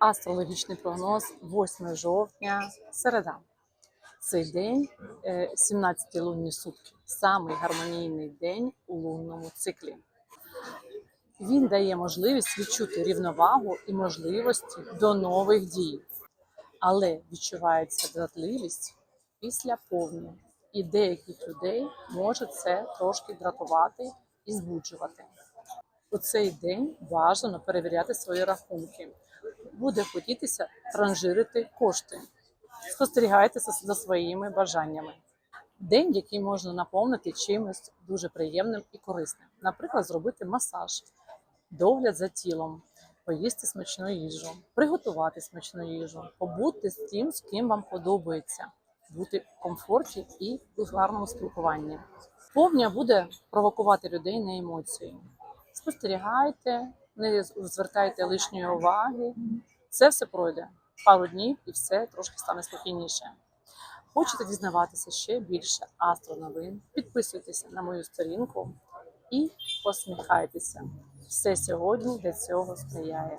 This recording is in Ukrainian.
Астрологічний прогноз 8 жовтня, середа. Цей день, е, 17 лунні сутки, самий гармонійний день у лунному циклі. Він дає можливість відчути рівновагу і можливості до нових дій, але відчувається дратливість після повні, і деяких людей може це трошки дратувати і збуджувати. У цей день бажано перевіряти свої рахунки. Буде хотітися транжирити кошти. Спостерігайте за- своїми бажаннями. День, який можна наповнити чимось дуже приємним і корисним. Наприклад, зробити масаж, догляд за тілом, поїсти смачну їжу, приготувати смачну їжу, побути з тим, з ким вам подобається, бути в комфорті і в гарному спілкуванні. Повня буде провокувати людей на емоції. Спостерігайте, не звертайте лишньої уваги. Це все пройде пару днів і все трошки стане спокійніше. Хочете дізнаватися ще більше астроновин? Підписуйтеся на мою сторінку і посміхайтеся. Все сьогодні для цього сприяє.